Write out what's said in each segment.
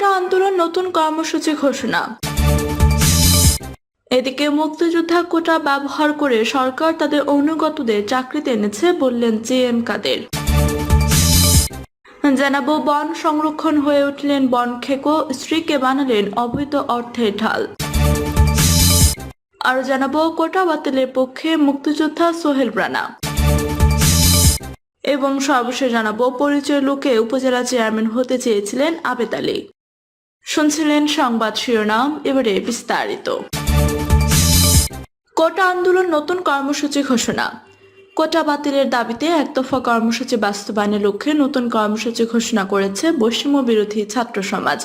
কোটা আন্দোলন নতুন কর্মসূচি ঘোষণা। এদিকে মুক্তিযোদ্ধা কোটা ব্যবহার করে সরকার তাদের অনুগতদের চাকরিতে এনেছে বললেন জে এম কাদের। জানাব, বন সংরক্ষণ হয়ে উঠলেন বন খেকো, স্ত্রীকে বানালেন অবৈধ অর্থের ঢাল। আরও জানাব, কোটা বাতিলের পক্ষে মুক্তিযোদ্ধা সোহেল রানা। এবং সর্বশেষ জানাব পরিচয় লোকে উপজেলা চেয়ারম্যান হতে চেয়েছিলেন আবেদ আলী। শুনছিলেন সংবাদ শিরোনাম, এবারে বিস্তারিত। কোটা আন্দোলন নতুন কর্মসূচি ঘোষণা। কোটা বাতিলের দাবিতে একতফা কর্মসূচি বাস্তবায়নের লক্ষ্যে নতুন কর্মসূচি ঘোষণা করেছে বৈষম্য বিরোধী ছাত্র সমাজ।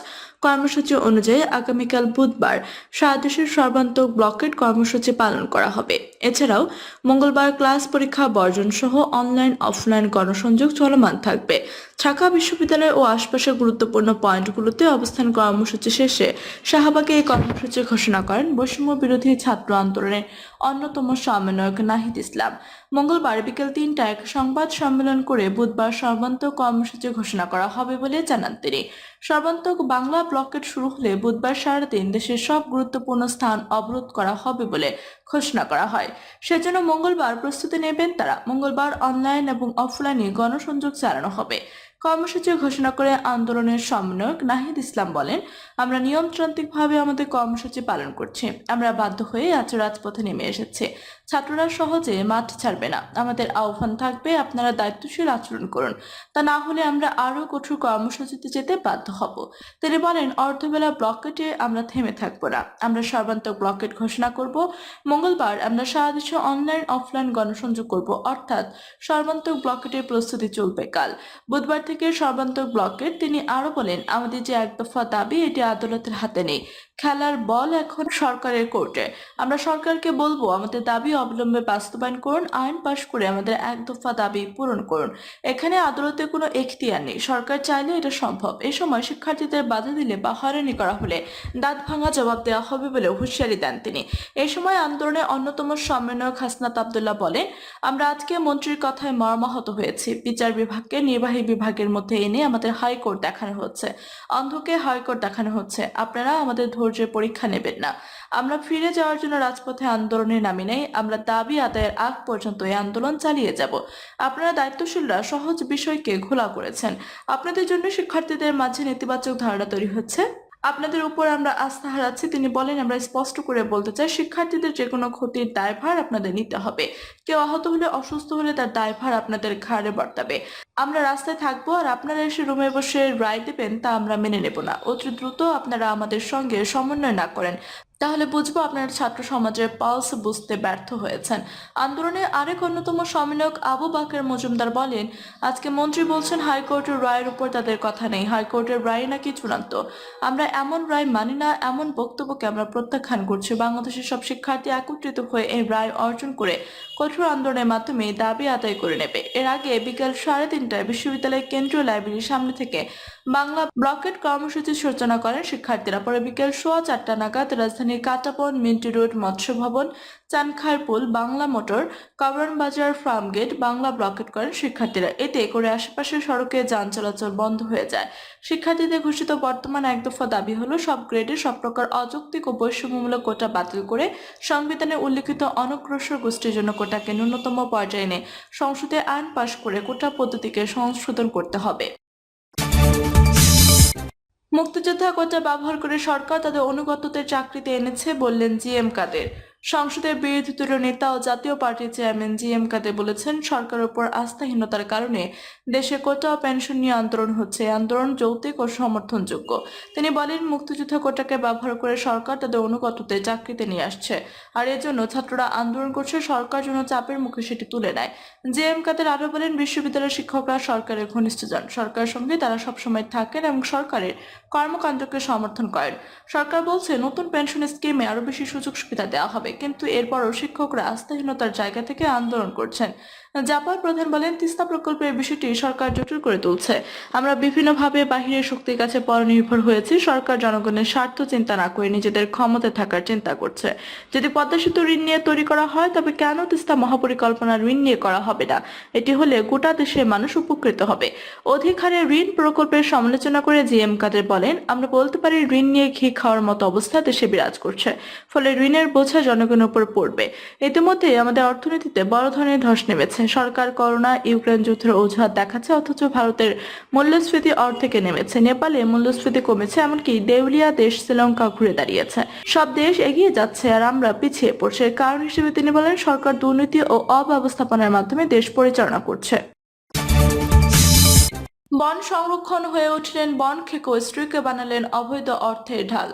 কর্মসূচি অনুযায়ী আগামীকাল বুধবার সারা দেশের সর্বান্তক ব্লকেট কর্মসূচি পালন করা হবে। এছাড়াও মঙ্গলবার ক্লাস পরীক্ষা, বর্জন সহ অনলাইন, অফলাইন গণসংযোগ চলমান থাকবে। ঢাকা বিশ্ববিদ্যালয় ও আশপাশের গুরুত্বপূর্ণ পয়েন্টগুলোতে অবস্থান কর্মসূচি শেষে শাহবাগে এই কর্মসূচি ঘোষণা করেন বৈষম্য বিরোধী ছাত্র আন্দোলনের অন্যতম সমন্বয়ক নাহিদ ইসলাম। মঙ্গলবার বিকেল তিনটায় সংবাদ সম্মেলন করে বুধবার সর্বান্ত কর্মসূচি ঘোষণা করা হবে বলে জানান তিনি। সর্বান্তক বাংলা ব্লকেট শুরু হলে বুধবার সারাদিন দেশের সব গুরুত্বপূর্ণ স্থান অবরোধ করা হবে বলে ঘোষণা করা হয়। সেজন্য মঙ্গলবার প্রস্তুতি নেবেন তারা। মঙ্গলবার অনলাইন এবং অফলাইনে গণসংযোগ চালানো হবে। কর্মসূচি ঘোষণা করে আন্দোলনের সমন্বয়ক নাহিদ ইসলাম বলেন, আমরা নিয়মতান্ত্রিকভাবে আমাদের কর্মসূচি পালন করছি। আমরা বাধ্য হয়ে আজ রাজপথে নেমে এসেছে। ছাত্ররা সহজে মাঠ ছাড়বে না। আমাদের আহ্বান থাকবে আপনারা দায়িত্বশীল আচরণ করুন। তা না হলে আমরা আরও কঠোর কর্মসূচিতে যেতে বাধ্য হব। তিনি বলেন, অর্ধবেলা ব্লকেটে আমরা থেমে থাকব না। আমরা সর্বান্তক ব্লকেট ঘোষণা করব। মঙ্গলবার আমরা সারা দেশে অনলাইন, অফলাইন গণসংযোগ করব। অর্থাৎ সর্বান্তক ব্লকেটের প্রস্তুতি চলবে কাল। বুধবার থেকে সর্বান্তক ব্লকেট তিনি আরও বলেন, আমাদের যে এক দফা দাবি, এটি আদালতের হাতে নেই। খেলার বল এখন সরকারের কোর্টে। আমরা সরকারকে বলব, আমাদের দাবি অবিলম্বে বাস্তবায়ন করুন, আইন পাশ করে আমাদের এক দফা দাবি পূরণ করুন। এখানে আদালতে কোনো এখতিয়ার নেই। সরকার চাইলে এটা সম্ভব। এ সময় শিক্ষার্থীদের বাধা দিলে বা হয়রানি করা হলে দাঁত ভাঙা জবাব দেওয়া হবে বলে হুঁশিয়ারি দেন তিনি। এ সময় আন্দোলনের অন্যতম সমন্বয়ক হাসনাত আবদুল্লাহ বলেন, আমরা আজকে মন্ত্রীর কথায় মর্মাহত হয়েছি। বিচার বিভাগকে, নির্বাহী বিভাগের মধ্যে এনে আমাদের হাইকোর্ট দেখানো হচ্ছে। অন্ধকে হাইকোর্ট দেখানো হচ্ছে। আপনারা আমাদের ধৈর্যের পরীক্ষা নেবেন না। আমরা ফিরে যাওয়ার জন্য রাজপথে আন্দোলনে নামি নেই। আমরা দাবি আদায়ের আগ পর্যন্ত এই আন্দোলন চালিয়ে যাব। আপনারা দায়িত্বশীলরা সহজ বিষয়কে ঘোলা করেছেন। আপনাদের জন্য শিক্ষার্থীদের মাঝে নেতিবাচক ধারণা তৈরি হচ্ছে। আপনাদের উপর আমরা আস্থা হারাচ্ছি। তিনি বলেন, আমরা স্পষ্ট করে বলতে চাই, শিক্ষার্থীদের যে কোনো ক্ষতির দায়ভার আপনাদের নিতে হবে। কেউ আহত হলে, অসুস্থ হলে তার দায়ভার আপনাদের ঘাড়ে বর্তাবে। আমরা রাস্তায় থাকব আর আপনারা এসে রুমে বসে রায় দেবেন, তা আমরা মেনে নেব না। অতি দ্রুত আপনারা আমাদের সঙ্গে সমন্বয় না করেন। তাহলে বুঝব আপনার ছাত্র সমাজের পালস বুঝতে ব্যর্থ হয়েছেন। আন্দোলনের আরেক অন্যতম সমন্বয়ক আবু বাকের মজুমদার বলেন, আজকে মন্ত্রী বলছেন হাইকোর্টের রায়ের উপর তাদের কথা নেই, হাইকোর্টের রায় নাকি চূড়ান্ত। আমরা এমন রায় মানি না, এমন বক্তব্যকে আমরা প্রত্যাখ্যান করছি। বাংলাদেশের সব শিক্ষার্থী একত্রিত হয়ে এই রায় অর্জন করে কঠোর আন্দোলনের মাধ্যমে দাবি আদায় করে নেবে। এর আগে বিকাল সাড়ে তিনটায় বিশ্ববিদ্যালয়ের কেন্দ্রীয় লাইব্রেরির সামনে থেকে বাংলা ব্লকেট কর্মসূচির সূচনা করেন শিক্ষার্থীরা। পরে বিকেল সোয়া চারটা নাগাদ রাজধানীর কাটাপন, মিন্টি রোড, মৎস্য ভবন, চানখারপুল, বাংলা মোটর, কাবরন বাজার, ফার্ম গেট বাংলা ব্লকেট করেন শিক্ষার্থীরা। এতে করে আশেপাশের সড়কে যান চলাচল বন্ধ হয়ে যায়। শিক্ষার্থীদের ঘোষিত বর্তমান এক দফা দাবি হলো, সব গ্রেডে সব প্রকার অযৌক্তিক ও বৈষম্যমূলক কোটা বাতিল করে সংবিধানে উল্লিখিত অনগ্রসর গোষ্ঠীর জন্য কোটাকে ন্যূনতম পর্যায়ে এনে সংসদে আইন পাশ করে কোটা পদ্ধতিকে সংশোধন করতে হবে। মুক্তিযোদ্ধা কোটা ব্যবহার করে সরকার তাদের অনুগতদের চাকরিতে এনেছে বললেন জি এম কাদের। সংসদের বিরোধী দলীয় নেতা ও জাতীয় পার্টির চেয়ারম্যান জি এম কাদের বলেছেন সরকারের উপর আস্থাহীনতার কারণে দেশে কোটা ও পেনশন নিয়ে আন্দোলন হচ্ছে। আন্দোলন যৌক্তিক ও সমর্থনযোগ্য। তিনি বলেন, মুক্তিযোদ্ধা কোটাকে ব্যবহার করে সরকার তাদের অনুগততে চাকরিতে নিয়ে আসছে। আর এর জন্য ছাত্ররা আন্দোলন করছে, সরকার জন্য চাপের মুখে সেটি তুলে নেয়। জে এম কাদের আরও বলেন, বিশ্ববিদ্যালয়ের শিক্ষকরা সরকারের ঘনিষ্ঠজন সরকারের সঙ্গে তারা সবসময় থাকেন এবং সরকারের কর্মকাণ্ডকে সমর্থন করেন। সরকার বলছে, নতুন পেনশন স্কিমে আরও বেশি সুযোগ সুবিধা দেওয়া হবে, কিন্তু এরপরও শিক্ষকরা আস্থাহীনতার জায়গা থেকে আন্দোলন করছেন। জাপার প্রধান বলেন, তিস্তা প্রকল্পের বিষয়টি সরকার জটিল করে তুলছে। আমরা বিভিন্নভাবে বাহিরের শক্তির কাছে পরনির্ভর হয়েছি। সরকার জনগণের স্বার্থ চিন্তা না করে নিজেদের ক্ষমতা থাকার চিন্তা করছে। যদি পদ্মা সেতু ঋণ নিয়ে তৈরি করা হয়, তবে কেন তিস্তা মহাপরিকল্পনা ঋণ নিয়ে করা হবে না? এটি হলে গোটা দেশের মানুষ উপকৃত হবে। অধিক হারে ঋণ প্রকল্পের সমালোচনা করে জি এম কাদের বলেন, আমরা বলতে পারি ঋণ নিয়ে ঘি খাওয়ার মতো অবস্থা দেশে বিরাজ করছে, ফলে ঋণের বোঝা জনগণের উপর পড়বে। ইতিমধ্যে আমাদের অর্থনীতিতে বড় ধরনের ধস নেমেছে। সরকার করোনা, ইউক্রেন যুদ্ধের অজুহাত দেখাচ্ছে, অথচ ভারতের মূল্যস্ফীতি অর্ধেকে নেমেছে। নেপালে মূল্যস্ফীতি কমেছে, এমনকি দেউলিয়া দেশ শ্রীলঙ্কা ঘুরে দাঁড়িয়েছে। সব দেশ এগিয়ে যাচ্ছে আর আমরা পিছিয়ে পড়ছে। কারণ হিসেবে তিনি বলেন, সরকার দুর্নীতি ও অব্যবস্থাপনার মাধ্যমে দেশ পরিচালনা করছে। বন সংরক্ষণ হয়ে উঠলেন বন খেকো, স্ত্রীকে বানালেন অবৈধ অর্থের ঢাল।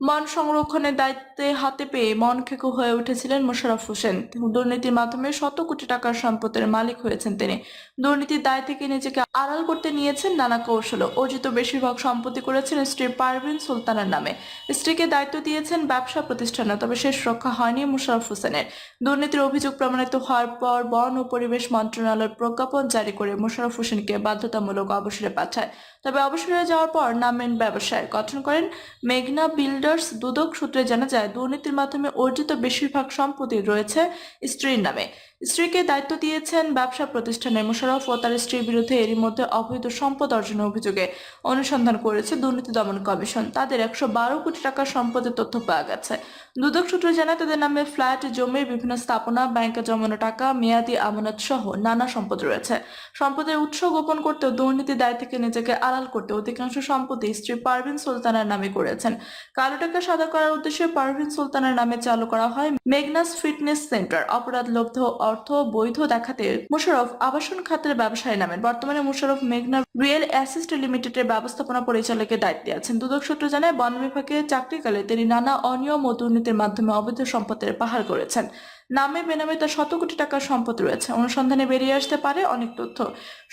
বন সংরক্ষণের দায়িত্বে হাতে পেয়ে মন খেকো হয়ে উঠেছিলেন মোশাররফ হোসেন। দুর্নীতির মাধ্যমে শত কোটি টাকার সম্পদের মালিক হয়েছেন তিনি। দুর্নীতির দায় থেকে নিজেকে আড়াল করতে নিয়েছেন নানা কৌশল অর্জিত বেশিরভাগ সম্পত্তি করেছেন স্ত্রী পারভিন সুলতানের নামে। স্ত্রীকে দায়িত্ব দিয়েছেন ব্যবসা প্রতিষ্ঠানে, তবে শেষ রক্ষা হয়নি মোশাররফ হোসেনের। দুর্নীতির অভিযোগ প্রমাণিত হওয়ার পর বন ও পরিবেশ মন্ত্রণালয় প্রজ্ঞাপন জারি করে মোশাররফ হোসেনকে বাধ্যতামূলক অবসরে পাঠায়। তবে অবসরে যাওয়ার পর নামেন ব্যবসায় গঠন করেন মেঘনা বিল্ডার্স দুদক সূত্রে জানা যায়, দুর্নীতির মাধ্যমে অর্জিত বেশিরভাগ সম্পত্তি রয়েছে স্ত্রীর নামে। স্ত্রীকে দায়িত্ব দিয়েছেন ব্যবসা প্রতিষ্ঠানের মোশারফ ও তার স্ত্রীর বিরুদ্ধে এরই মধ্যে অবৈধ সম্পদ অর্জনের অভিযোগে অনুসন্ধান করেছে দুর্নীতি দমন কমিশন। তাদের একশো বারো কোটি টাকার সম্পদের তথ্য পাওয়া গেছে। দুদক সূত্রে জানায় তাদের নামে ফ্ল্যাট, জমি, বিভিন্ন স্থাপনা, ব্যাংকে জমানো টাকা, মেয়াদি আমানত সহ নানা সম্পদ রয়েছে। সম্পদের উৎস গোপন করতে দুর্নীতি দায় থেকে নিজেকে আড়াল করতে অধিকাংশ সম্পত্তি স্ত্রী পারভিন সুলতানার নামে করেছেন। কালো টাকা সাদা করার উদ্দেশ্যে পারভিন সুলতানার নামে চালু করা হয় মেগনাস ফিটনেস সেন্টার। অপরাধ লব্ধ অর্থ, বৈধ দেখাতে মুশারফ আবাসন খাতের ব্যবসায়ী নামেন। বর্তমানে মুশারফ মেঘনা রিয়েল অ্যাসিস্ট লিমিটেডের ব্যবস্থাপনা পরিচালকের দায়িত্বে আছেন। দুদক সূত্র জানায়, বন বিভাগে চাকরিকালে তিনি নানা অনিয়ম ও দুর্নীতির মাধ্যমে অবৈধ সম্পদের পাহাড় করেছেন নামে বেনামে তার শত কোটি টাকার সম্পদ রয়েছে। অনুসন্ধানে বেরিয়ে আসতে পারে অনেক তথ্য।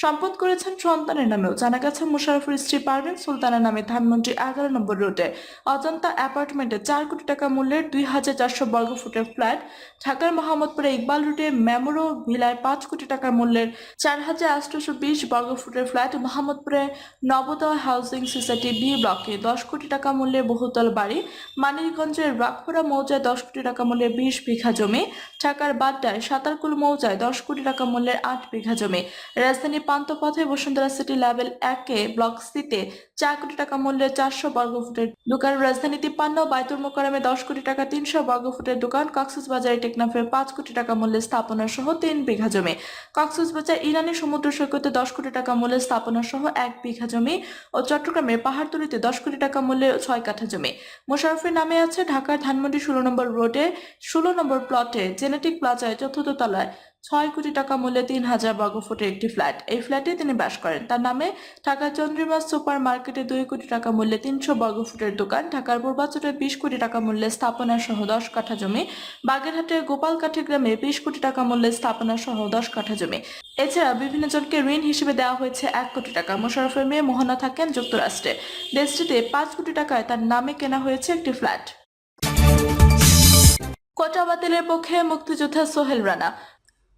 সম্পদ করেছেন সন্তানের নামেও। জানা গেছে, মুশারফের স্ত্রী পারভিন সুলতানের নামে ধানমন্ত্রী এগারো নম্বর রোডে অজন্তা অ্যাপার্টমেন্টে চার কোটি টাকা মূল্যের দুই হাজার চারশো বর্গ ফুটের ফ্ল্যাট। ঢাকার মোহাম্মদপুরে ইকবাল রুটে মেমোরো ভিলায় পাঁচ কোটি টাকা মূল্যের চার হাজার আটশোশো বিশ বর্গ ফুটের ফ্ল্যাট মোহাম্মদপুরে নবোদয় হাউসিং সোসাইটি বি ব্লকে। দশ কোটি টাকা মূল্যের বহুতল বাড়ি। মানিকগঞ্জের রাখপুরা মৌজায় দশ কোটি টাকা মূল্যের বিশ বিঘা জমি। ঢাকার বাড্ডায় সাতারকুল মৌজায় দশ কোটি টাকা মূল্যের আট বিঘা জমি। রাজধানী পান্তপথে বসুন্ধরা সিটি লেভেল একে ব্লক সিতে চার কোটি টাকা মূল্যের চারশো বর্গ ফুটের দোকান। রাজধানী তিপ্পান্ন বাইতুল মোকারমে দশ কোটি টাকা তিনশো বর্গ ফুটের দোকান। কক্সবাজারে টেকনাফে পাঁচ কোটি টাকা মূল্যের স্থাপনা সহ তিন বিঘা জমি। কক্সবাজার ইরানি সমুদ্র সৈকতে দশ কোটি টাকা মূল্যের স্থাপনা সহ এক বিঘা জমি ও চট্টগ্রামের পাহাড়তলিতে দশ কোটি টাকা মূল্যের ছয় কাঠা জমি। মোশারফের নামে আছে ঢাকার ধানমন্ডি ষোলো নম্বর রোডে ষোলো নম্বর প্লটে জেনেটিক প্লাজায় চতুর্থ তলায় ছয় কোটি টাকা মূল্যে তিন হাজার বর্গ ফুটের একটি ফ্ল্যাট। এই ফ্ল্যাটে তিনি বাস করেন। তার নামে ঢাকার চন্দ্রিমা সুপার মার্কেটে দুই কোটি টাকা মূল্যে তিনশো বর্গ ফুটের দোকান, ঢাকার পূর্বাচলে বিশ কোটি টাকা মূল্যে স্থাপনা সহ দশ কাঠা জমি, বাগেরহাটের গোপালকাঠি গ্রামে বিশ কোটি টাকা মূল্যে স্থাপনা সহ দশ কাঠা জমি। এছাড়া বিভিন্ন জনকে ঋণ হিসেবে দেওয়া হয়েছে এক কোটি টাকা। মোশারফের মেয়ে মোহনা থাকেন যুক্তরাষ্ট্রে। দেশটিতে পাঁচ কোটি টাকায় তার নামে কেনা হয়েছে একটি ফ্ল্যাট। কোটা বাতিলের পক্ষে মুক্তিযোদ্ধা সোহেল রানা।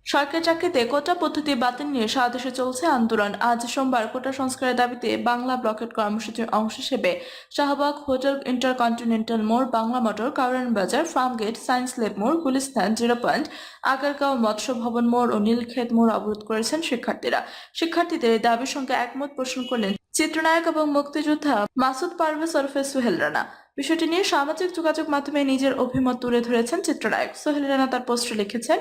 সরকারি চাকরিতে কোটা পদ্ধতি বাতিল নিয়ে সারা দেশে চলছে আন্দোলন। আজ সোমবার কোটা সংস্কারের দাবিতে বাংলা ব্লকেট কর্মসূচির অংশ হিসেবে শাহবাগ হোটেল ইন্টারকন্টিনেন্টাল মোড়, বাংলা মোটর কারণ বাজার, ফার্মগেট, সায়েন্স ল্যাব মোড়, গুলিস্তান, জিরো পয়েন্ট, আগারগাঁও মৎস্য ভবন মোড় ও নীলক্ষেত মোড় অবরোধ করেছেন শিক্ষার্থীরা। শিক্ষার্থীদের এই দাবির সঙ্গে একমত পোষণ করলেন চিত্রনায়ক এবং মুক্তিযোদ্ধা মাসুদ পারভেজ ওরফে সুহেল রানা। বিষয়টি নিয়ে সামাজিক যোগাযোগ মাধ্যমে নিজের অভিমত তুলে ধরেছেন চিত্রনায়ক। সোহেল রানা তার পোস্টে লিখেছেন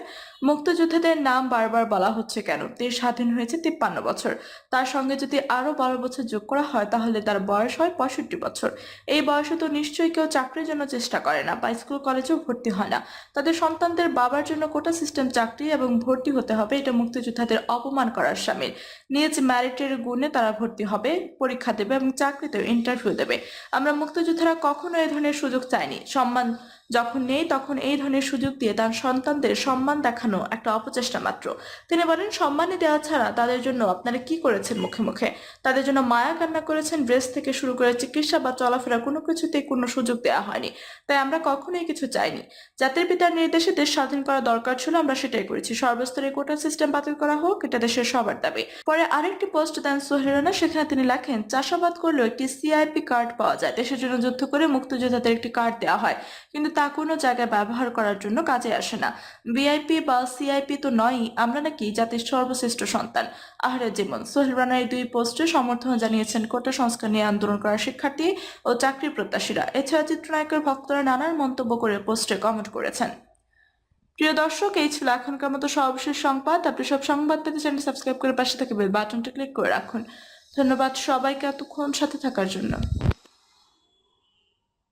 মুক্তিযোদ্ধাদের নাম বারবার বলা হচ্ছে কেন? দেশ স্বাধীন হয়েছে তিপ্পান্ন বছর। তার সঙ্গে যদি আরও বারো বছর যোগ করা হয়, তাহলে তার বয়স হয় পঁয়ষট্টি বছর। এই বয়সে তো নিশ্চয়ই কেউ চাকরির জন্য চেষ্টা করে না, বা স্কুল, কলেজেও ভর্তি হয় না। তাদের সন্তানদের বাবার জন্য কোটা সিস্টেম চাকরি এবং ভর্তি হতে হবে, এটা মুক্তিযোদ্ধাদের অপমান করার সামিল। নিজ ম্যারিটের গুণে তারা ভর্তি হবে, পরীক্ষা দেবে এবং চাকরিতেও ইন্টারভিউ দেবে। আমরা মুক্তিযোদ্ধারা কখনো এ ধরনের সুযোগ চায়নি। সম্মান যখন নেই তখন এই ধরনের সুযোগ দিয়ে তার সন্তানদের সম্মান দেখানো একটা অপচেষ্টা মাত্র। তিনি বলেন সম্মানী দেওয়া ছাড়া তাদের জন্য আপনারা কি করেছেন মুখে মুখে? তাদের জন্য মায়া কান্না করেছেন, ড্রেস থেকে শুরু করে চিকিৎসা বা চলাফেরা কোনো কিছুতেই কোনো সুযোগ দেওয়া হয়নি। তাই আমরা কখনোই কিছু চাইনি। জাতির পিতার নির্দেশে দেশ স্বাধীন করা দরকার ছিল, আমরা সেটাই করেছি। সর্বস্তরে কোটা সিস্টেম বাতিল করা হোক, এটা দেশের সবার দাবি। পরে আরেকটি পোস্ট দেন সোহেরানা, সেখানে তিনি লেখেন, চাষাবাদ করলেও একটি সিআইপি কার্ড পাওয়া যায়। দেশের জন্য যুদ্ধ করে মুক্তিযোদ্ধাদের একটি কার্ড দেওয়া হয়। কিন্তু তা কোনো জায়গায় ব্যবহার করার জন্য কাজে আসে না। ভিআইপি বা সিআইপি তো নয়ই, আমরা নাকি জাতির সর্বশ্রেষ্ঠ সন্তান। আহারের জীবন। সোহেল রানার এই দুই পোস্টে সমর্থন জানিয়েছেন কোটা সংস্কার নিয়ে আন্দোলন করা শিক্ষার্থী ও চাকরি প্রত্যাশীরা। এছাড়া চিত্রনায়কের ভক্তরা নানান মন্তব্য করে পোস্টে কমেন্ট করেছেন। প্রিয় দর্শক, এই ছিল এখনকার মতো সর্বশেষ সংবাদ। আপনি সব সংবাদ পেতে চ্যানেল সাবস্ক্রাইব করে পাশে থেকে বেল বাটনটি ক্লিক করে রাখুন। ধন্যবাদ সবাইকে এতক্ষণ সাথে থাকার জন্য।